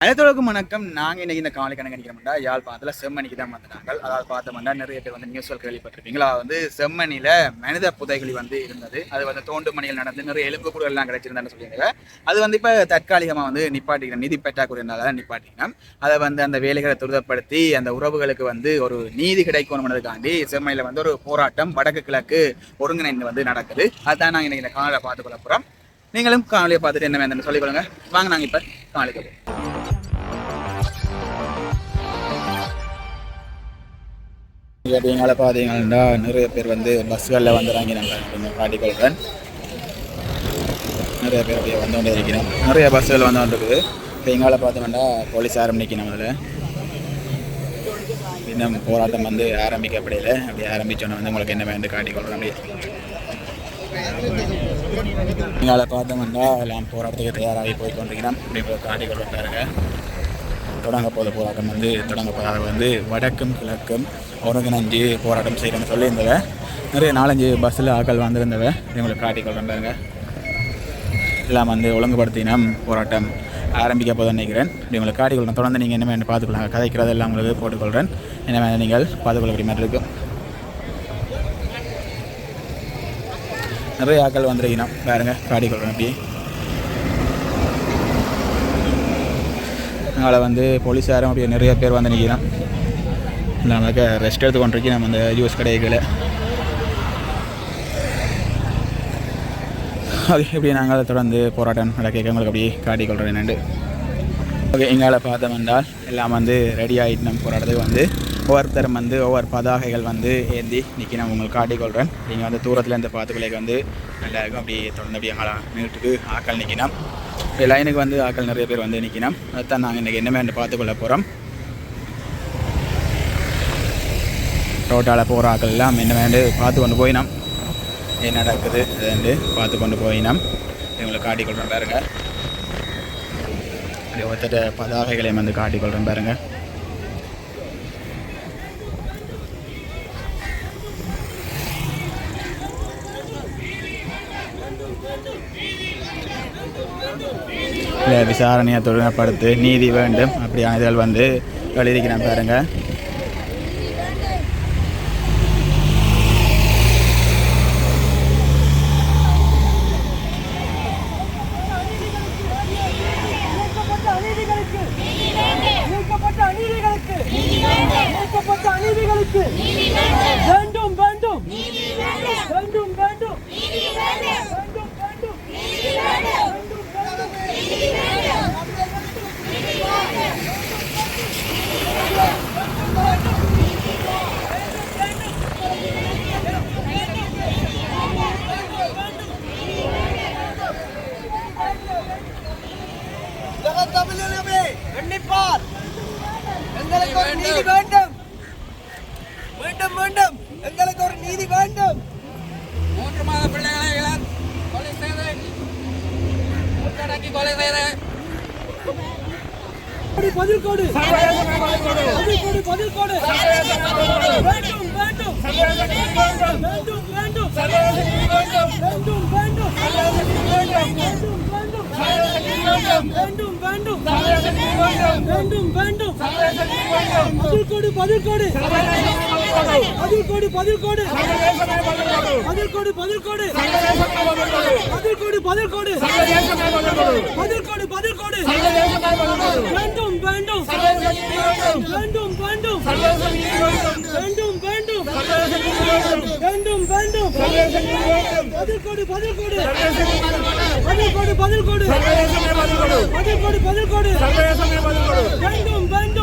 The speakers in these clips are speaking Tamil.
அனைத்துலகம் வணக்கம். நாங்கள் இன்றைக்கி இந்த காலை கணக்கு நினைக்கிறோம்டா யாழ்ப்பாணத்தில் செம்மணிக்கு தான் வந்தாங்க அதாவது பார்த்தோம்னா நிறைய பேர் வந்து நியூஸ்கள் கேள்விப்பட்டிருப்பீங்களா? வந்து செம்மணியில் மனித புதைகுழி வந்து இருந்தது. அது வந்து தோண்டு மணிகள் நடந்து நிறைய எலும்பு கூட எல்லாம் கிடைச்சிருந்தான்னு சொல்லியிருந்தாங்க அது வந்து இப்போ தற்காலிகமாக வந்து நிப்பாட்டிக்கணும் நிதி பெற்றாக்குறையினால நிப்பாட்டிக்கணும் அதை வந்து அந்த வேலைகளை துரிதப்படுத்தி அந்த உறவுகளுக்கு வந்து ஒரு நீதி கிடைக்கணும்ன்றதுக்காண்டி செம்மணியில் வந்து ஒரு போராட்டம் வடக்கு கிழக்கு ஒருங்கிணைந்து வந்து நடக்குது. அதுதான் நாங்கள் இன்றைக்கி இந்த காணொலியை பார்த்து கொள்ள போகிறோம் நீங்களும் காணொலியை பார்த்துட்டு என்ன வேணும்னு சொல்லிக்கொள்ளுங்க வாங்க நாங்கள் இப்போ காணொலிக்கு போவோம். எங்களை பார்த்தீங்கன்னா நிறைய பேர் வந்து பஸ்களில் வந்து இறங்கினாங்க. கொஞ்சம் காட்டிக்கொள்கிறேன் நிறைய பேர் அப்படியே வந்து கொண்டே இருக்கிறோம். நிறைய பஸ்ஸுகள் வந்து கொண்டிருக்குது. இப்போ எங்களை பார்த்தோம்னா போலீஸ் ஆரம்பிக்கணும் அதில் இன்னும் போராட்டம் வந்து ஆரம்பிக்கப்படையில் அப்படி ஆரம்பித்தோன்னே வந்து உங்களுக்கு என்ன வேண்டு காட்டிக்கொள்கிறோம் அப்படியே. எங்களை பார்த்தோம்னா எல்லாம் போராட்டத்துக்கு தயாராகி போய் கொண்டிருக்கிறோம். அப்படி போய் பாருங்கள் தொடங்கப்போத போராட்டம் வந்து தொடங்கப்போதாக வந்து வடக்கும் கிழக்கும் ஒருங்கிணைஞ்சு போராட்டம் செய்கிறேன்னு சொல்லியிருந்தவ நிறைய நாலஞ்சு பஸ்ஸில் ஆட்கள் வந்திருந்தவ இவங்களுக்கு காட்டிக்கொள்கிறேன் பாருங்க எல்லாம் வந்து ஒழுங்குபடுத்தினம் போராட்டம் ஆரம்பிக்க போதும் நினைக்கிறேன். இப்படி உங்களுக்கு காட்டிக்கொள்கிறேன் தொடர்ந்து நீங்கள் என்ன வேணும் பார்த்துக்கலாம் கதைக்கிறது எல்லாம் உங்களுக்கு போட்டுக்கொள்கிறேன் என்ன வேணும் நீங்கள் பார்த்துக்கொள்ள மாதிரி இருக்கும். நிறைய ஆட்கள் வந்திருக்கணும் பாருங்க காட்டிக்கொள்கிறேன் அப்படியே. அதனால் வந்து போலீஸாரும் அப்படி நிறைய பேர் வந்து நிற்கிறோம் நமக்கு ரெஸ்ட் எடுத்து கொண்டிருக்கி நம்ம அந்த ஜூஸ் கடைகளை. அது இப்படி நாங்கள் தொடர்ந்து போராட்டம் நடக்க உங்களுக்கு அப்படியே காட்டிக்கொள்கிறேன் நண்டு ஓகே எங்களால் பார்த்தோம் என்றால் எல்லாம் வந்து ரெடி ஆகிட்டு நம்ம போராட்டத்துக்கு வந்து ஒவ்வொருத்தரும் வந்து ஒவ்வொரு பதாகைகள் வந்து ஏந்தி நிற்கி நான் உங்களுக்கு காட்டிக்கொள்கிறேன் நீங்கள் வந்து தூரத்தில் இருந்து பார்த்துக்கலைக்கு வந்து நல்லா இருக்கும் அப்படியே தொடர்ந்து அப்படியே எங்களை நீட்டுக்கு ஆக்கள் நிற்கினோம் லைனுக்கு வந்து ஆக்கள் நிறைய பேர் வந்து நிற்கணும் அதுதான் நாங்கள் இன்றைக்கி என்ன வேண்டு பார்த்துக்கொள்ள போகிறோம் ரோட்டால் போகிற ஆக்கள் எல்லாம் என்ன வேண்டு பார்த்து கொண்டு போயினோம். என்ன நடக்குது? அதுண்டு பார்த்து கொண்டு போயினோம். இவங்களை காட்டிக்கொள்கிறேன் பாருங்கள் அப்படி ஒருத்தட்ட பதாகைகளையும் வந்து காட்டிக்கொள்கிறேன் பாருங்கள் விசாரணையை தொழில்நுட்படுத்து நீதி வேண்டும். அப்படியான இதழ் வந்து எழுதிக்கிறேன் பாருங்கள் பதில் கொடு. பதில் கொடு பதில் கொடு. வேண்டும் வேண்டும். வேண்டும் வேண்டும். வேண்டும் வேண்டும். வேண்டும் வேண்டும். வேண்டும் வேண்டும். பதில் கொடு பதில் கொடு. பதில் கோடு பதில் கோடு. பதில் கோடு பதில் கோடு. பதில் கோடு பதில் கோடு. பதில் கோடு பதில் கொடு. வேண்டும் வேண்டும் வேண்டும் வேண்டும் வேண்டும் வேண்டும் வேண்டும் வேண்டும் பதில் பதில் பதில் பதில் பதில் பதில் வேண்டும்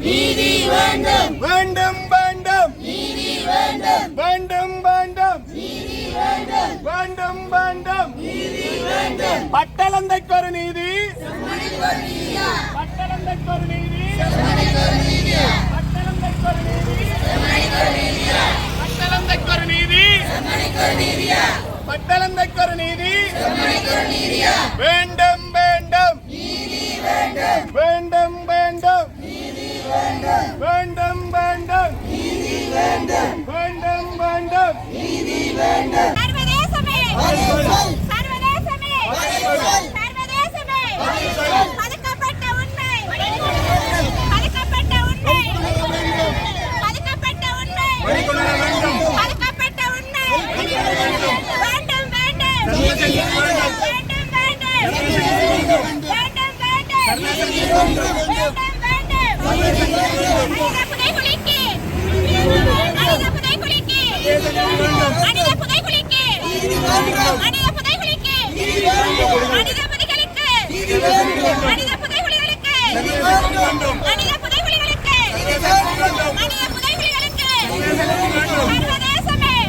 நீதி வேண்டும். வேண்டும் வேண்டும். நீதி வேண்டும். வேண்டும் வேண்டும். நீதி வேண்டும். வேண்டும் வேண்டும். நீதி வேண்டும். பட்டலந்தைக்கு ஒரு நீதி. பட்டலந்தைக்கு ஒரு நீதி. பட்டலந்தைக்கு ஒரு வேண்டும் வேண்டும். வேண்டும் வேண்டும். வேண்டும் வேண்டும். வேண்டும் நீதி வேண்டும். வேண்டும் வேண்டும் நீதி வேண்டும் சர்வதேசமே. சர்வதேசமே. சர்வதேசமே. பதுக்கப்பட்ட உண்மை. பதுக்கப்பட்ட உண்மை. பதுக்கப்பட்ட உண்மை. பதுக்கப்பட்ட உண்மை. வேண்டும் வேண்டும். வேண்டும் வேண்டும். வேண்டும் வேண்டும்.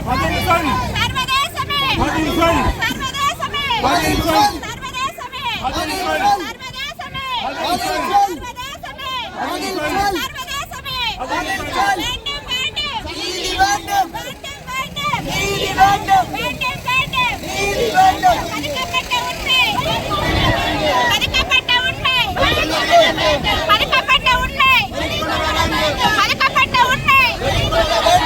Hadi İsmail! Hadi İsmail! Hadi İsmail! மறுக்கப்பட்ட உண்மை. மறுக்கப்பட்ட உண்மை. மறுக்கப்பட்ட உண்மை.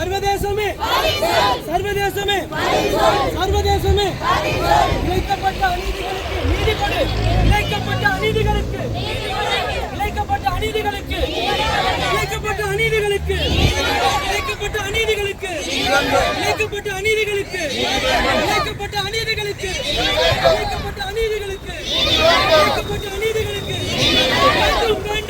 சர்வதேசமே. சர்வதேசமே. சர்வதேசமே. இழைக்கப்பட்ட அநீதிகளுக்கு நீதி கொடு இழைக்கப்பட்ட அநீதிகளுக்கு. இழைக்கப்பட்ட அநீதிகளுக்கு. இழைக்கப்பட்ட அநீதிகளுக்கு. இழைக்கப்பட்ட அநீதிகளுக்கு. இழைக்கப்பட்ட அநீதிகளுக்கு. இழைக்கப்பட்ட அநீதிகளுக்கு. இழைக்கப்பட்ட அநீதிகளுக்கு. இழைக்கப்பட்ட அநீதிகளுக்கு. வேண்டும்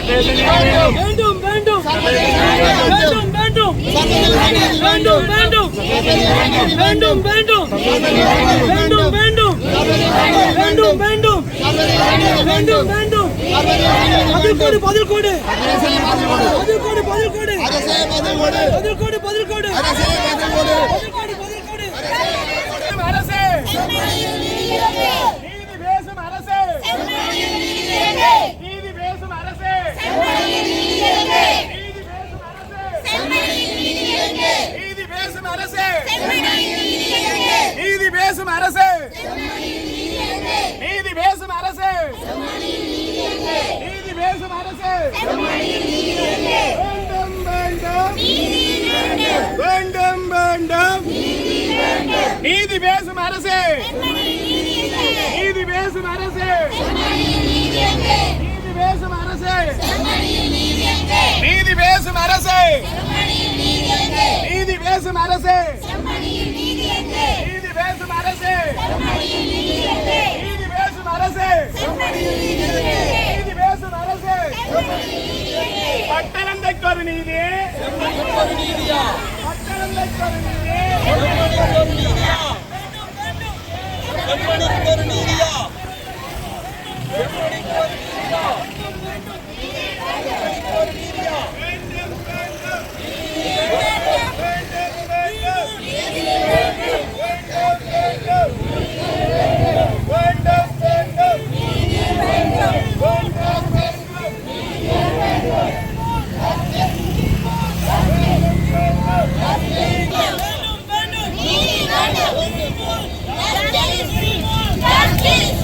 வேண்டும் வேண்டும் வேண்டும் வேண்டும் வேண்டும் வேண்டும் வேண்டும் வேண்டும் வேண்டும் வேண்டும் வேண்டும் வேண்டும் வேண்டும் வேண்டும் பதில் கொடு பதில் கொடு பதில் கொடு பதில் கொடு பதில் கொடு பதில் கொடு பதில் கொடு பதில் கொடு அரசே நீதி பேசும் அரசே. பேசும் அரசே நீதி பேசும் அரசு. நீதி பேசும் அரசு நீதி பேசும் அரசே நீதி வேண்டும் வேண்டும் வேண்டும் நீதி பேசும் அரசே நீதி பேசும் அரசே நீதி பேசும் நீதி பேசும் அரசே. நீதி பேசும் அரசே. நீதி பேசும் அரசே. நீதி பேசும் அரசே. நீதி பேசும் அரசே. பட்டணந்தைக்கு ஒரு நீதி. பட்டணந்தைக்கு ஒரு நீதி Let's get it!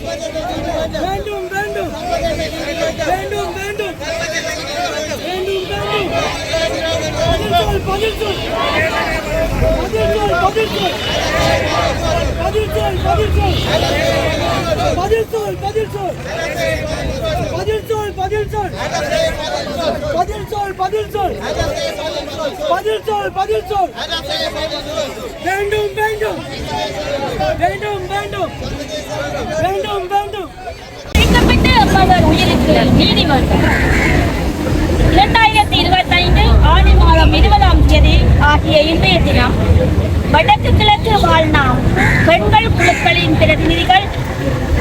வேண்டும் வேண்டும். வேண்டும் வேண்டும். வேண்டும் வேண்டும். பதில் சொல் பதில் சொல். பதில் சொல் பதில் சொல். பதில் சொல் பதில் சொல். பதில் சொல் பதில் சொல். பதில் சொல். பதில் சொல் பதில் சொல். பதில் சொல் பதில் சொல். வேண்டும் வேண்டும். வேண்டும் வேண்டும். வேண்டும் வேண்டும். உயிருக்கு நீதி இரண்டாயிரத்தி இருபத்தைந்து ஆடி மாதம் இருபதாம் தேதி ஆகிய இன்றைய தினம் வடக்கு கிழக்கு வாழ்நாம் பெண்கள் குழுக்களின் பிரதிநிதிகள்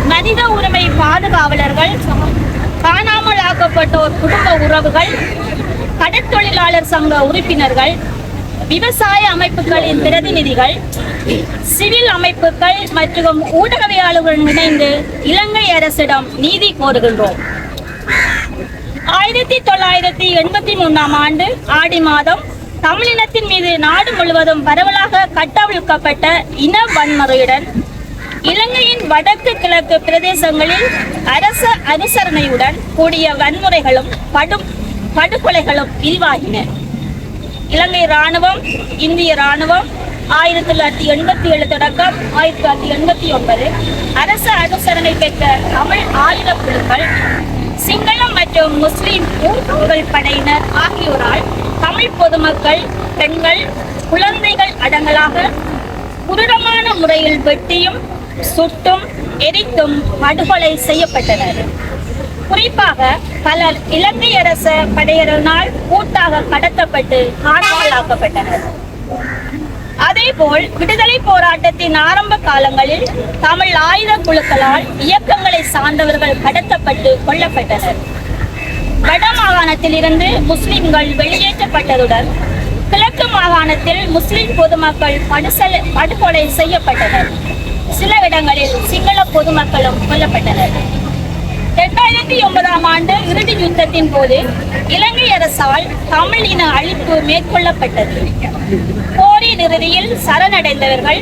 மனித உரிமை பாதுகாவலர்கள் காணாமல் ஆக்கப்பட்டோர் குடும்ப உறவுகள் கடற்தொழிலாளர் சங்க உறுப்பினர்கள் விவசாய அமைப்புகளின் பிரதிநிதிகள் சிவில் அமைப்புகள் மற்றும் ஊடகவியாளர்களுடன் இணைந்து இலங்கை அரசிடம் நீதி கோருகின்றோம். ஆயிரத்தி தொள்ளாயிரத்தி எண்பத்தி மூணாம் ஆண்டு ஆடி மாதம் தமிழினத்தின் மீது நாடு முழுவதும் பரவலாக கட்டவிழ்க்கப்பட்ட இன வன்முறையுடன் இலங்கையின் வடக்கு கிழக்கு பிரதேசங்களில் அரச அனுசரணையுடன் கூடிய வன்முறைகளும் படும் படுகொலைகளும் விரிவாகின. இலங்கை ராணுவம் இந்திய ராணுவம் ஆயிரத்தி தொள்ளாயிரத்தி எண்பத்தி ஏழு தொடக்கம் ஆயிரத்தி தொள்ளாயிரத்தி எண்பத்தி ஒன்பது அரச அனுசரணை பெற்ற தமிழ் ஆயுத குழுக்கள் சிங்களம் மற்றும் முஸ்லிம் ஊர்கள் படையினர் ஆகியோரால் தமிழ் பொதுமக்கள் பெண்கள் குழந்தைகள் அடங்கலாக குருடமான முறையில் வெட்டியும் சுட்டும் எரித்தும் படுகொலை செய்யப்பட்டனர். குறிப்பாக பலர் இலங்கை அரச படையினரால் கூட்டாக கடத்தப்பட்டு காணாமலாக்கப்பட்டனர். அதேபோல் விடுதலை போராட்டத்தின் ஆரம்ப காலங்களில் தமிழ் ஆயுத குழுக்களால் இயக்கங்களை சார்ந்தவர்கள் கடத்தப்பட்டு கொல்லப்பட்டனர். வட மாகாணத்தில் இருந்து முஸ்லிம்கள் வெளியேற்றப்பட்டதுடன் கிழக்கு மாகாணத்தில் முஸ்லிம் பொதுமக்கள் படுசல் படுகொலை செய்யப்பட்டனர். சில இடங்களில் சிங்கள பொதுமக்களும் கொல்லப்பட்டனர். இரண்டாயிரத்தி ஒன்பதாம் ஆண்டு இறுதி யுத்தத்தின் போது இலங்கை அரசால் தமிழ் இன அழிப்பு மேற்கொள்ளப்பட்டது. போரின் இறுதியில் சரணடைந்தவர்கள்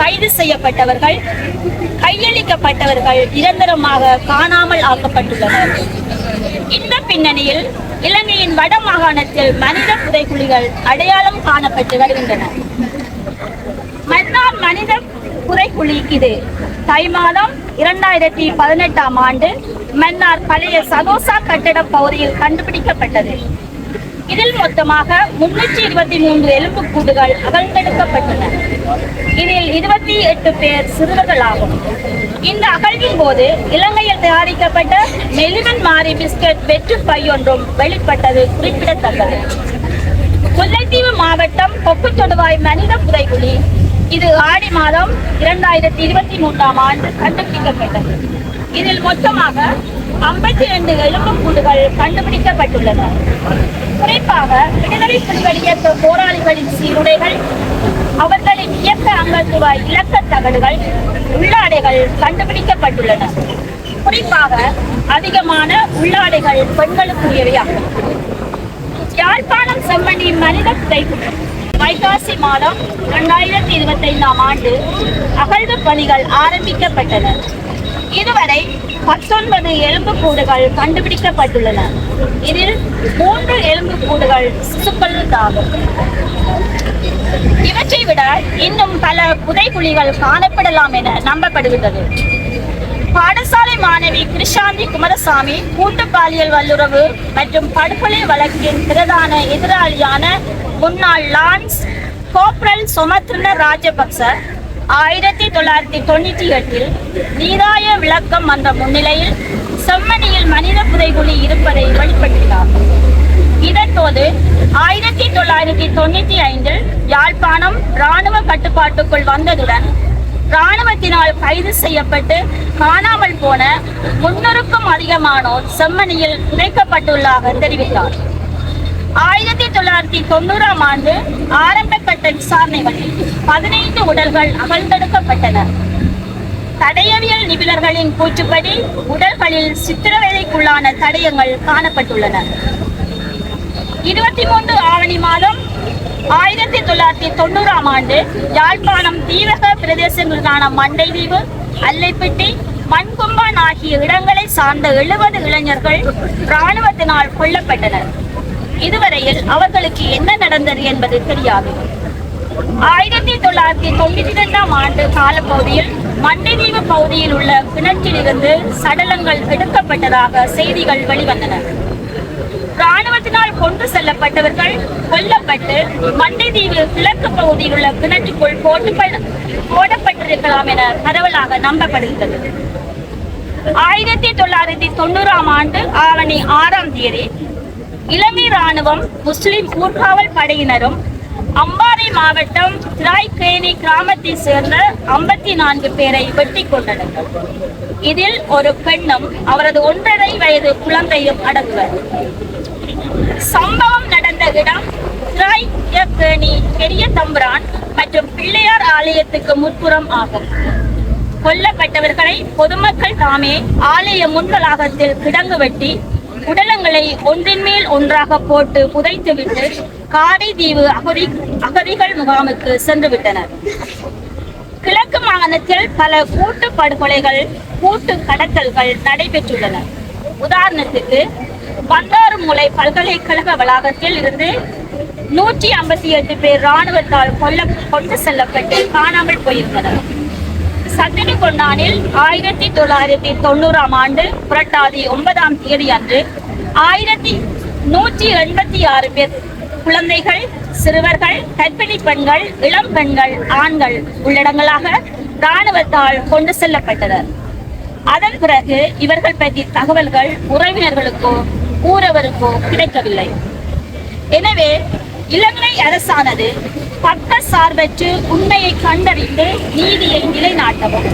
கைது செய்யப்பட்டவர்கள் கையளிக்கப்பட்டவர்கள் நிரந்தரமாக காணாமல் ஆக்கப்பட்டுள்ளனர். இந்த பின்னணியில் இலங்கையின் வட மாகாணத்தில் மனித புதைக்குழிகள் அடையாளம் காணப்பட்டு வருகின்றன. மன்னார் மனித குறை இது தை மாதம் இரண்டாயிரத்தி பதினெட்டாம் ஆண்டு மன்னார் பழைய சதோசா கட்டட பகுதியில் கண்டுபிடிக்கப்பட்டது. இதில் மொத்தமாக முன்னூற்றி இருபத்தி மூன்று எலும்புக்கூடுகள் அகழ்ந்தெடுக்கப்பட்டன. இதில் இருபத்தி எட்டு பேர் சிறுவர்களாகும். இந்த அகழ்வின் போது இலங்கையில் தயாரிக்கப்பட்ட மெலிவன் மாரி பிஸ்கட் வெற்று பை ஒன்றும் வெளிப்பட்டது குறிப்பிடத்தக்கது. முல்லைத்தீவு மாவட்டம் கொக்கு தொடுவாய் மனித புதைகுழி இது ஆடி மாதம் இரண்டாயிரத்தி இருபத்தி மூன்றாம் ஆண்டு கண்டுபிடிக்கப்பட்டது. இதில் மொத்தமாக ஐம்பத்தி ரெண்டு எலும்புக்கூடுகள் கண்டுபிடிக்கப்பட்டுள்ளன. குறிப்பாக விடுதலை புலிகள் இயக்க போராளிகளின் சீருடைகள் அவர்களின் இயக்க அங்கத்துவ இலக்க தகடுகள் உள்ளாடைகள் கண்டுபிடிக்கப்பட்டுள்ளன. குறிப்பாக அதிகமான உள்ளாடைகள் பெண்களுக்குரியவையாகும். யாழ்ப்பாணம் செம்மணி மனித புதைக்குழி வைகாசி மாதம் இரண்டாயிரத்தி இருபத்தி ஐந்தாம் ஆண்டு அகழ்வு பணிகள் ஆரம்பிக்கப்பட்டன. இதுவரை பத்தொன்பது எலும்புக்கூடுகள் கண்டுபிடிக்கப்பட்டுள்ளன. இதில் மூன்று எலும்புக்கூடுகள் சிசுக்களுக்காகும் இவற்றை விட இன்னும் பல புதைக்குழிகள் காணப்படலாம் என நம்பப்படுகிறது பாடசாலை மாணவி கிருஷாந்தி குமரசாமி கூட்டு பாலியல் வல்லுறவு மற்றும் படுகொலை வழக்கின் பிரதான எதிராளியான முன்னாள் லான்ஸ் கோப்ரல் சுமத்ரன ராஜபக்ச ஆயிரத்தி தொள்ளாயிரத்தி தொண்ணூற்றி எட்டில் நீராய விளக்கம் என்ற முன்னிலையில் செம்மணியில் மனித புதைகுழி இருப்பதை வெளிப்படுத்தினார் இதன்போது ஆயிரத்தி தொள்ளாயிரத்தி தொண்ணூற்றி ஐந்தில் யாழ்ப்பாணம் இராணுவ கட்டுப்பாட்டுக்குள் வந்ததுடன் ராணுவத்தினால் கைது செய்யப்பட்டு காணாமல் போன முன்னூறுக்கும் அதிகமானோர் செம்மணியில் இணைக்கப்பட்டுள்ளாக தெரிவித்தார். ஆயிரத்தி தொள்ளாயிரத்தி தொண்ணூறாம் ஆண்டு ஆரம்ப கட்ட விசாரணைகளில் பதினைந்து உடல்கள் அகழ்ந்தெடுக்கப்பட்டன. தடயவியல் நிபுணர்களின் கூற்றுப்படி உடல்களில் சித்திரவேதைக்குள்ளான தடயங்கள் காணப்பட்டுள்ளன. இருபத்தி மூன்று ஆவணி மாதம் ஆயிரத்தி தொள்ளாயிரத்தி தொண்ணூறாம் ஆண்டு யாழ்ப்பாணம் தீவக பிரதேசங்களுக்கான மண்டைதீவு அல்லைப்பட்டி மண்கும்பான் ஆகிய இடங்களை சார்ந்த எழுபது இளைஞர்கள் இராணுவத்தினால் கொல்லப்பட்டனர். இதுவரையில் அவர்களுக்கு என்ன நடந்தது என்பது தெரியாது. ஆயிரத்தி தொள்ளாயிரத்தி தொண்ணூத்தி இரண்டாம் ஆண்டு காலப்பகுதியில் மண்டைதீவு பகுதியில் உள்ள கிணற்றிலிருந்து சடலங்கள் எடுக்கப்பட்டதாக செய்திகள் வெளிவந்தன. ராணுவத்தினால் கொண்டு செல்லப்பட்டவர்கள் கொல்லப்பட்டு மண்டைதீவு கிழக்கு பகுதியில் உள்ள கிணற்றுக்குள் போட்டு போடப்பட்டிருக்கலாம் என பரவலாக நம்பப்படுகிறது. ஆயிரத்தி தொள்ளாயிரத்தி தொண்ணூறாம் ஆண்டு ஆவணி ஆறாம் தேதி இலங்கை ராணுவம் முஸ்லிம் ஊர்காவல் படையினரும் அம்பாறை மாவட்டம் திராய்கேணி கிராமத்தை சேர்ந்த ஐம்பத்தி நான்கு பேரை வெட்டி கொண்டனர் இதில் ஒரு பெண்ணும் அவரது ஒன்றரை வயது குழந்தையும் அடங்குவர். சம்பவம் நடந்த இடம் திராய்கேணி பெரிய தம்புரான் மற்றும் பிள்ளையார் ஆலயத்துக்கு முற்புறம் ஆகும். கொல்லப்பட்டவர்களை பொதுமக்கள் தாமே ஆலய முன்வளாகத்தில் கிடங்கு வெட்டி உடலங்களை ஒன்றின் மேல் ஒன்றாக போட்டு புதைத்துவிட்டு காரைதீவு அகதி அகதிகள் முகாமுக்கு சென்று விட்டனர் கிழக்கு மாகாணத்தில் பல கூட்டு படுகொலைகள் கூட்டு கடத்தல்கள் நடைபெற்றுள்ளன. உதாரணத்துக்கு பந்தாறுமூலை பல்கலைக்கழக வளாகத்தில் இருந்து நூற்றி ஐம்பத்தி எட்டு பேர் ராணுவத்தால் கொல்ல கொண்டு செல்லப்பட்டு காணாமல் போயிருந்தனர். சத்தினி கொண்டானில் ஆயிரத்தி தொள்ளாயிரத்தி தொண்ணூறாம் ஆண்டு புரட்டாதி ஒன்பதாம் தேதி அன்று ஆயிரத்தி நூற்றி எண்பத்தி ஆறு பேர் குழந்தைகள் சிறுவர்கள் கர்ப்பிணி பெண்கள் இளம் பெண்கள் ஆண்கள் உள்ளடங்களாக இராணுவத்தால் கொண்டு செல்லப்பட்டனர். அதன் பிறகு இவர்கள் பற்றி தகவல்கள் உறவினர்களுக்கோ கூறவருக்கோ கிடைக்கவில்லை. எனவே இலங்கை அரசானது பக்க சார்பற்று உண்மையை கண்டறிந்து நீதியை நிலைநாட்டவும்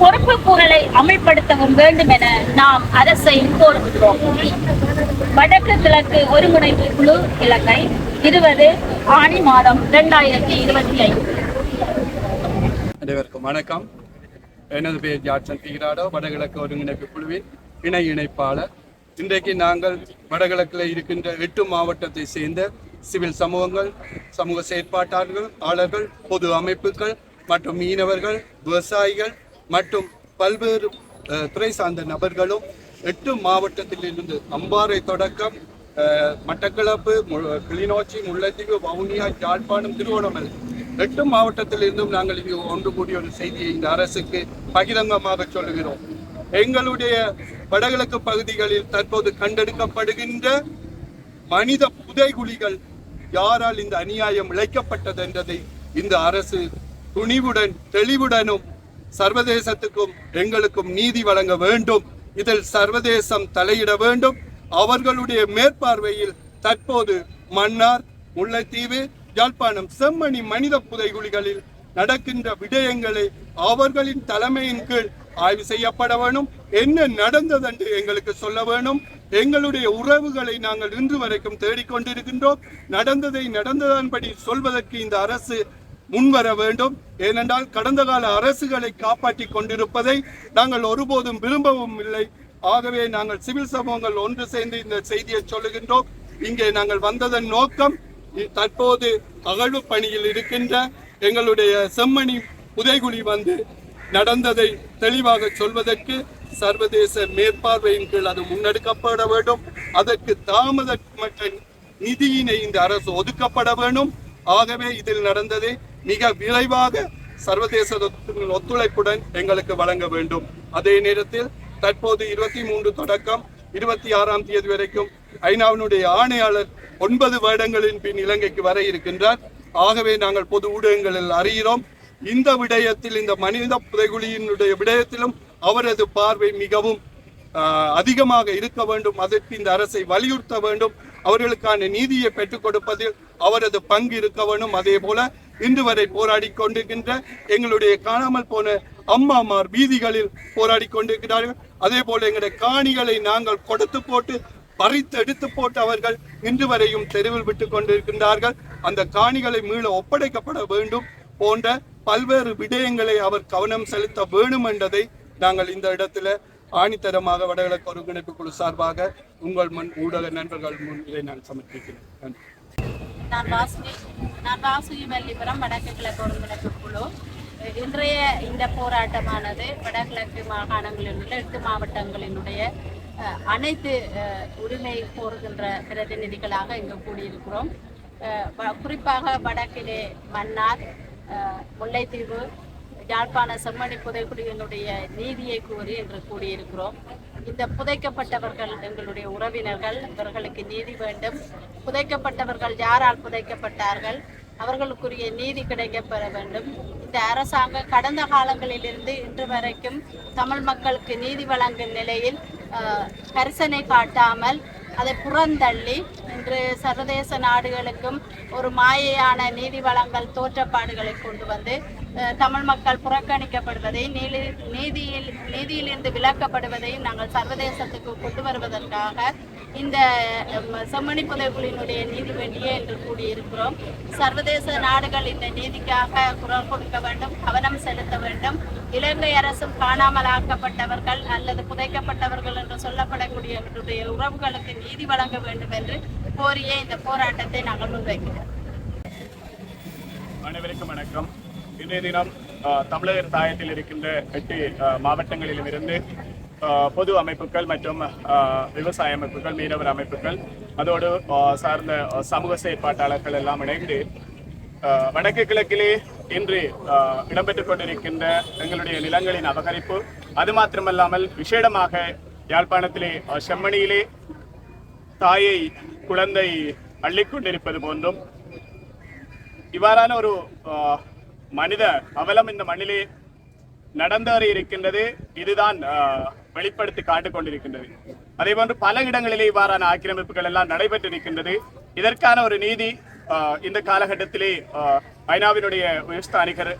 பொறுப்பு கூறலை அமல்படுத்தவும் வேண்டும் என நாம் அரசை கோருகிறோம் வடக்கு கிழக்கு ஒருங்கிணைப்பு குழு இலங்கை இருபது ஆணி மாதம் இரண்டாயிரத்தி இருபத்தி ஐந்து. அனைவருக்கும் வணக்கம். எனது பெயர் ஜாட்சன் பீராடோ வடகிழக்கு ஒருங்கிணைப்பு குழுவின் இணை இணைப்பாளர். இன்றைக்கு நாங்கள் வடகிழக்கில் இருக்கின்ற எட்டு மாவட்டத்தை சேர்ந்த சிவில் சமூகங்கள் சமூக செயற்பாட்டாளர்கள் ஆளர்கள் பொது அமைப்புகள் மற்றும் மீனவர்கள் விவசாயிகள் மற்றும் பல்வேறு துறை சார்ந்த நபர்களும் எட்டு மாவட்டத்தில் இருந்து அம்பாறை தொடக்கம் மட்டக்களப்பு மு- கிளிநொச்சி முல்லைத்தீவு வவுனியா யாழ்ப்பாணம் திருவண்ணாமலை. எட்டு மாவட்டத்தில் இருந்தும் நாங்கள் இங்கு ஒன்று கூடிய ஒரு செய்தியை இந்த அரசுக்கு பகிரங்கமாக சொல்லுகிறோம். எங்களுடைய வடகிழக்கு பகுதிகளில் தற்போது கண்டெடுக்கப்படுகின்ற மனித புதைகுழிகள் யாரால் இந்த அநியாயம் இழைக்கப்பட்டது என்றதை இந்த அரசு துணிவுடன் தெளிவுடனும் சர்வதேசத்துக்கும் எங்களுக்கும் நீதி வழங்க வேண்டும். இதில் சர்வதேசம் தலையிட வேண்டும். அவர்களுடைய மேற்பார்வையில் தற்போது மன்னார் முல்லைத்தீவு யாழ்ப்பாணம் செம்மணி மனித புதைகுழிகளில் நடக்கின்ற விடயங்களை அவர்களின் தலைமையின் கீழ் ஆய்வு செய்யப்பட வேணும். என்ன நடந்தது என்று எங்களுக்கு சொல்ல வேணும். எங்களுடைய உறவுகளை நாங்கள் இன்று வரைக்கும் தேடிக்கொண்டிருக்கின்றோம். நடந்ததை நடந்ததன்படி சொல்வதற்கு இந்த அரசு முன்வர வேண்டும். ஏனென்றால் கடந்த கால அரசுகளை காப்பாற்றிக் கொண்டிருப்பதை நாங்கள் ஒருபோதும் விரும்பவும் இல்லை. ஆகவே நாங்கள் சிவில் சமூகங்கள் ஒன்று சேர்ந்து இந்த செய்தியை சொல்லுகின்றோம். இங்கே நாங்கள் வந்ததன் நோக்கம் தற்போது அகழ்வு பணியில் இருக்கின்ற எங்களுடைய செம்மணி புதைகுழி வந்து நடந்ததை தெளிவாக சொல்வதற்கு சர்வதேச மேற்பார்வையின் கீழ் அது முன்னெடுக்கப்பட வேண்டும். அதற்கு தாமதமற்ற நிதியினை இந்த அரசு ஒதுக்கப்பட வேண்டும். ஆகவே இதில் நடந்ததை மிக விரைவாக சர்வதேச ஒத்துழைப்புடன் எங்களுக்கு வழங்க வேண்டும். அதே நேரத்தில் தற்போது இருபத்தி மூன்று தொடக்கம் இருபத்தி ஆறாம் தேதி வரைக்கும் ஐநாவினுடைய ஆணையாளர் ஒன்பது வருடங்களின் பின் இலங்கைக்கு வர இருக்கின்றார். ஆகவே நாங்கள் பொது ஊடகங்களில் அறிகிறோம். இந்த விடயத்தில் இந்த மனித புதைகுழியினுடைய விடயத்திலும் அவரது பார்வை மிகவும் அதிகமாக இருக்க வேண்டும். அதற்கு இந்த அரசை வலியுறுத்த வேண்டும். அவர்களுக்கான நீதியை பெற்றுக் கொடுப்பதில் அவரது பங்கு இருக்க வேண்டும். அதே போல இன்று வரை போராடி கொண்டிருக்கின்ற எங்களுடைய காணாமல் போன அம்மாமார் வீதிகளில் போராடி கொண்டிருக்கிறார்கள். அதே போல எங்களுடைய காணிகளை நாங்கள் கொடுத்து போட்டு பறித்து எடுத்து போட்டு அவர்கள் இன்று வரையும் தெருவில் விட்டு கொண்டிருக்கின்றார்கள். அந்த காணிகளை மீள ஒப்படைக்கப்பட வேண்டும் போன்ற பல்வேறு விடயங்களை அவர் கவனம் செலுத்த வேண்டும் என்றதை நாங்கள் இந்த இடத்துல ஆணித்தரமாக வடகிழக்கு ஒருங்கிணைப்பு குழு சார்பாக உங்கள் முன் ஊடக நண்பர்கள் முன் இதை நான் சமர்ப்பிக்கிறேன். நன்றி. நான் வாசுகி நான் வாசுகி வள்ளிபுரம் வடக்கு கிழக்கு ஒருங்கிணைப்பு குழு. இன்றைய இந்த போராட்டமானது வடகிழக்கு மாகாணங்களில் உள்ள எட்டு மாவட்டங்களினுடைய அனைத்து உரிமை கோருகின்ற பிரதிநிதிகளாக இங்கு கூடியிருக்கிறோம். குறிப்பாக வடக்கிலே மன்னார் முல்லைத்தீவு யாழ்ப்பாண செம்மணி புதைக்குடியினுடைய நீதியை கூறி என்று கூடியிருக்கிறோம். இந்த புதைக்கப்பட்டவர்கள் எங்களுடைய உறவினர்கள் இவர்களுக்கு நீதி வேண்டும். புதைக்கப்பட்டவர்கள் யாரால் புதைக்கப்பட்டார்கள்? அவர்களுக்குரிய நீதி கிடைக்கப்பெற வேண்டும். இந்த அரசாங்கம் கடந்த காலங்களிலிருந்து இன்று வரைக்கும் தமிழ் மக்களுக்கு நீதி வழங்கும் நிலையில் கரிசனை காட்டாமல் அதை புறந்தள்ளி இன்று சர்வதேச நாடுகளுக்கும் ஒரு மாயையான நீதி வளங்கள் தோற்றப்பாடுகளை கொண்டு வந்து தமிழ் மக்கள் புறக்கணிக்கப்படுவதை நீதி நீதியில் நீதியிலிருந்து விலக்கப்படுவதையும் நாங்கள் சர்வதேசத்துக்கு கொண்டு வருவதற்காக இந்த செம்மணி புதைக்குழியினுடைய நீதி வேண்டியே என்று கூடியிருக்கிறோம் சர்வதேச நாடுகள் இந்த நீதிக்காக குரல் கொடுக்க வேண்டும் கவனம் செலுத்த வேண்டும். இலங்கை அரசும் காணாமலாக்கப்பட்டவர்கள் அல்லது புதைக்கப்பட்டவர்கள் என்று சொல்லப்படக்கூடிய உறவுகளுக்கு நீதி வழங்க வேண்டும் என்று கோரிய இந்த போராட்டத்தை நாங்கள் முன்வைக்கிறோம். அனைவருக்கும் வணக்கம். இன்றைய தினம் தமிழர் தாயத்தில் இருக்கின்ற எட்டு மாவட்டங்களிலும் இருந்து பொது அமைப்புகள் மற்றும் விவசாய அமைப்புகள் மீனவர் அமைப்புகள் அதோடு சார்ந்த சமூக செயற்பாட்டாளர்கள் எல்லாம் இணைந்து அஹ், வடக்கு கிழக்கிலே இன்று அஹ், இடம்பெற்றுக் கொண்டிருக்கின்ற எங்களுடைய நிலங்களின் அபகரிப்பு அது மாத்திரமல்லாமல் விசேடமாக யாழ்ப்பாணத்திலே செம்மணியிலே தாயை குழந்தை அள்ளிக்கொண்டிருப்பது போன்றும். இவ்வாறான ஒரு மனித அவலம் இந்த மண்ணிலே நடந்தேறி இருக்கின்றது. இதுதான் வெளிப்படுத்தி காட்டுக் கொண்டிருக்கின்றது. அதே போன்று பல இடங்களிலே இவ்வாறான ஆக்கிரமிப்புகள் எல்லாம் நடைபெற்றிருக்கின்றது இதற்கான ஒரு நீதி ஆஹ், இந்த காலகட்டத்திலே ஆஹ், ஐநாவினுடைய உயர்ஸ்தானிகர்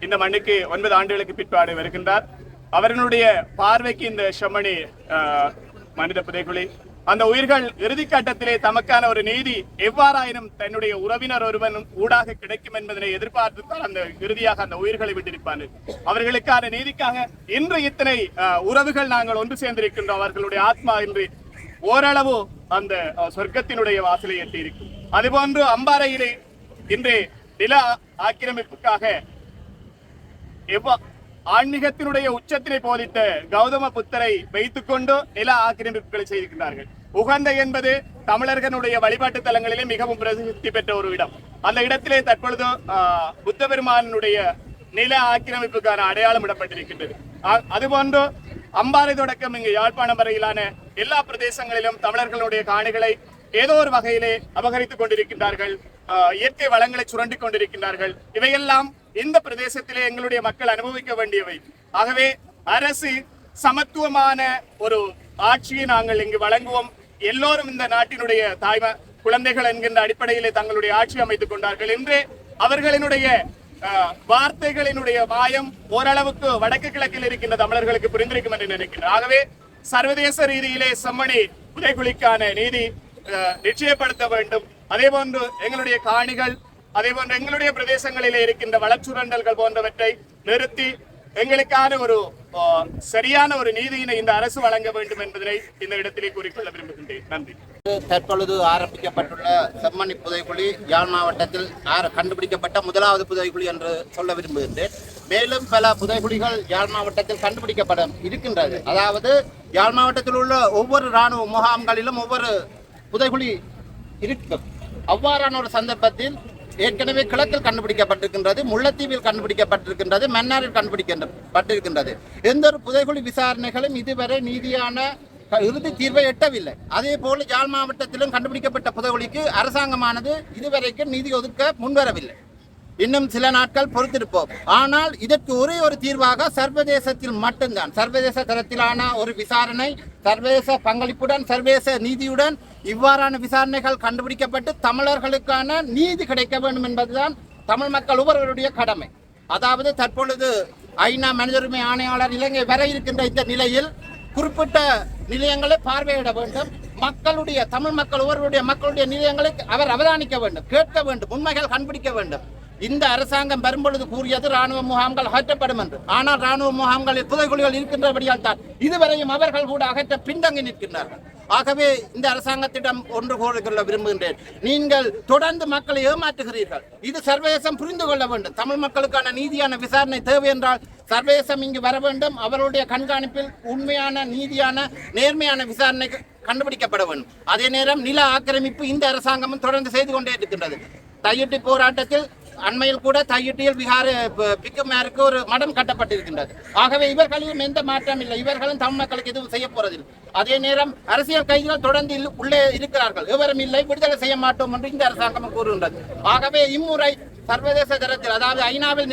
இந்த மண்ணுக்கு ஒன்பது ஆண்டுகளுக்கு பிற்பாடு வருகின்றார். அவர்களுடைய பார்வைக்கு இந்த செம்மணி ஆஹ், மனித புதைக்குழி அந்த உயிர்கள் இறுதிக்கட்டத்திலே தமக்கான ஒரு நீதி எவ்வாறாயினும் தன்னுடைய உறவினர் ஒருவன் ஊடாக கிடைக்கும் என்பதனை எதிர்பார்த்துத்தான் அந்த இறுதியாக அந்த உயிர்களை விட்டிருப்பார்கள். அவர்களுக்கான நீதிக்காக இன்று இத்தனை உறவுகள் நாங்கள் ஒன்று சேர்ந்திருக்கின்றோம். அவர்களுடைய ஆத்மா இன்று ஓரளவு அந்த சொர்க்கத்தினுடைய வாசலை எட்டியிருக்கும். அதுபோன்று அம்பாறையிலே இன்று நில ஆக்கிரமிப்புக்காக எவ்வா ஆன்மீகத்தினுடைய உச்சத்தினை போதித்த கௌதம புத்தரை வைத்துக்கொண்டு நில ஆக்கிரமிப்புகளை செய்திருக்கிறார்கள். உகந்த என்பது தமிழர்களுடைய வழிபாட்டு தலங்களிலே மிகவும் பிரசித்தி பெற்ற ஒரு இடம். அந்த இடத்திலே தற்பொழுது புத்த பெருமானுடைய நில ஆக்கிரமிப்புக்கான அடையாளம் இடப்பட்டிருக்கின்றது. அதுபோன்று அம்பாறை தொடக்கம் இங்கு யாழ்ப்பாணம் வரையிலான எல்லா பிரதேசங்களிலும் தமிழர்களுடைய காணிகளை ஏதோ ஒரு வகையிலே அபகரித்துக் கொண்டிருக்கின்றார்கள். ஆஹ், இயற்கை வளங்களை சுரண்டி கொண்டிருக்கின்றார்கள். இவையெல்லாம் இந்த பிரதேசத்திலே எங்களுடைய மக்கள் அனுபவிக்க வேண்டியவை. ஆகவே அரசு சமத்துவமான ஒரு ஆட்சியை நாங்கள் இங்கு வழங்குவோம். எல்லோரும் இந்த நாட்டினுடைய தாய்ம குழந்தைகள் என்கின்ற அடிப்படையிலே தங்களுடைய ஆட்சி அமைத்துக் கொண்டார்கள். என்று அவர்களினுடைய வார்த்தைகளினுடைய மாயம் ஓரளவுக்கு வடக்கு கிழக்கில் இருக்கின்ற தமிழர்களுக்கு புரிந்திருக்கும் என்று நினைக்கிறேன். ஆகவே சர்வதேச ரீதியிலே செம்மணி புதைகுழிக்கான நீதி ஆஹ், நிச்சயப்படுத்த வேண்டும். அதே போன்று எங்களுடைய காணிகள் அதேபோன்று எங்களுடைய பிரதேசங்களிலே இருக்கின்ற வளச்சுரண்டல்கள் போன்றவற்றை நிறுத்தி எங்களுக்கான ஒரு சரியான ஒரு நீதியினை இந்த அரசு வழங்க வேண்டும் என்பதனை இந்த இடத்திலே கூறிக்கொள்ள விரும்புகின்றேன். நன்றி. தற்பொழுது ஆரம்பிக்கப்பட்டுள்ள செம்மணி புதைக்குழி யாழ் மாவட்டத்தில் ஆர- கண்டுபிடிக்கப்பட்ட முதலாவது புதைக்குழி என்று சொல்ல விரும்புகின்றேன். மேலும் பல புதைகுழிகள் யாழ் மாவட்டத்தில் கண்டுபிடிக்கப்படும் இருக்கின்றது. அதாவது யாழ் மாவட்டத்தில் உள்ள ஒவ்வொரு இராணுவ முகாம்களிலும் ஒவ்வொரு புதைகுழி இருக்கும். அவ்வாறான ஒரு சந்தர்ப்பத்தில் ஏற்கனவே கிழக்கில் கண்டுபிடிக்கப்பட்டிருக்கின்றது முல்லைத்தீவில் கண்டுபிடிக்கப்பட்டிருக்கின்றது மன்னாரில் கண்டுபிடிக்கப்பட்டிருக்கின்றது. எந்த ஒரு புதைகுழி விசாரணைகளும் இதுவரை நீதியான இறுதி தீர்வை எட்டவில்லை. அதே போல யாழ் மாவட்டத்திலும் கண்டுபிடிக்கப்பட்ட புதைகுழிக்கு அரசாங்கமானது இதுவரைக்கும் நீதி ஒதுக்க முன்வரவில்லை. இன்னும் சில நாட்கள் பொறுத்திருப்போம். ஆனால் இதற்கு ஒரே ஒரு தீர்வாக சர்வதேசத்தில் மட்டும்தான் சர்வதேச தரத்திலான ஒரு விசாரணை சர்வதேச பங்களிப்புடன் சர்வதேச நீதியுடன் இவ்வாறான விசாரணைகள் கண்டுபிடிக்கப்பட்டு தமிழர்களுக்கான நீதி கிடைக்க வேண்டும் என்பதுதான் தமிழ் மக்கள் ஒவ்வொருவருடைய கடமை. அதாவது தற்பொழுது ஐநா மனித உரிமை ஆணையாளர் இலங்கை வர இருக்கின்ற இந்த நிலையில் குறிப்பிட்ட நிலையங்களை பார்வையிட வேண்டும். மக்களுடைய தமிழ் மக்கள் ஒவ்வொருடைய மக்களுடைய நிலையங்களை அவர் அவதானிக்க வேண்டும் கேட்க வேண்டும் உண்மைகள் கண்டுபிடிக்க வேண்டும். இந்த அரசாங்கம் வரும்பொழுது கூறியது ராணுவ முகாம்கள் அகற்றப்படும் என்று. ஆனால் ராணுவ முகாம்களில் புதைகுழிகள் இருக்கின்றபடியால் தான் இதுவரையும் அவர்கள் கூட அகற்ற பின்தங்கி நிற்கின்றார்கள். ஆகவே இந்த அரசாங்கத்திடம் ஒன்று கோரிக்கொள்ள விரும்புகின்றேன். நீங்கள் தொடர்ந்து மக்களை ஏமாற்றுகிறீர்கள். இது சர்வதேசம் புரிந்து கொள்ள வேண்டும். தமிழ் மக்களுக்கான நீதியான விசாரணை தேவை என்றால் சர்வதேசம் இங்கு வர வேண்டும். அவர்களுடைய கண்காணிப்பில் உண்மையான நீதியான நேர்மையான விசாரணை கண்டுபிடிக்கப்பட வேண்டும். அதே நேரம் நில ஆக்கிரமிப்பு இந்த அரசாங்கமும் தொடர்ந்து செய்து கொண்டே இருக்கின்றது. தையிட்டு போராட்டத்தில் அண்மையில் கூட தையிட்டியில் விகார பிக்குமாருக்கு ஒரு மடம் கட்டப்பட்டிருக்கின்றது. ஆகவே இவர்களிலும் எந்த மாற்றம் இல்லை. இவர்களும் தமிழ் மக்களுக்கு எதுவும் செய்ய போறதில்லை. அதே நேரம் அரசியல் கைதிகள் தொடர்ந்து உள்ளே இருக்கிறார்கள். எவரும் இல்லை விடுதலை செய்ய மாட்டோம் என்று இந்த அரசாங்கம் கூறுகின்றது. ஆகவே இம்முறை சர்வதேச தரத்தில் அதாவது ஐநாவில்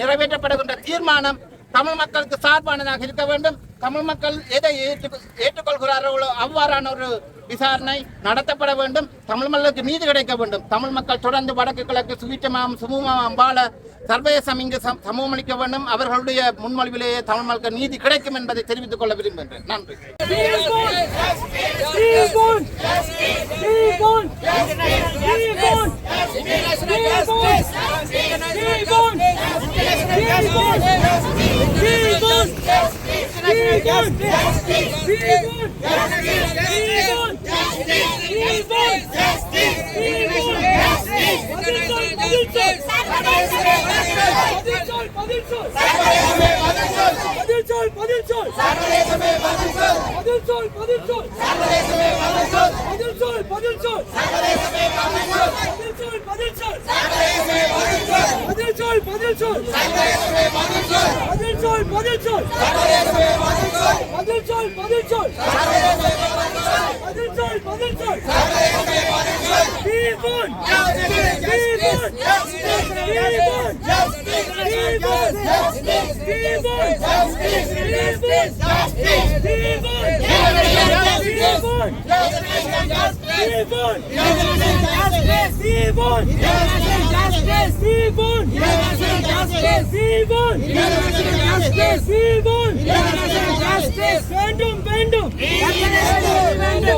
நிறைவேற்றப்படுகின்ற தீர்மானம் தமிழ் மக்களுக்கு சார்பானதாக இருக்க வேண்டும். தமிழ் மக்கள் எதை ஏற்று ஏற்றுக்கொள்கிறார்களோ அவ்வாறான ஒரு விசாரணை நடத்தப்பட வேண்டும். தமிழ் மக்களுக்கு நீதி கிடைக்க வேண்டும். தமிழ் மக்கள் தொடர்ந்து வடக்கு கிழக்கு சுவீட்டமாம் சுமூகமாம் வாழ சர்வதேசம் இங்கு சமூகம் அளிக்க வேண்டும். அவர்களுடைய முன்மொழிவிலேயே தமிழ் மக்கள் நீதி கிடைக்கும் என்பதை தெரிவித்துக் கொள்ள விரும்புகின்றேன். நன்றி. 받을 줄 받을 줄 받을 줄 받을 줄 받을 줄 받을 줄 বাতিল চাই বাতিল চাই Bendum, bendum. Bendum, bendum.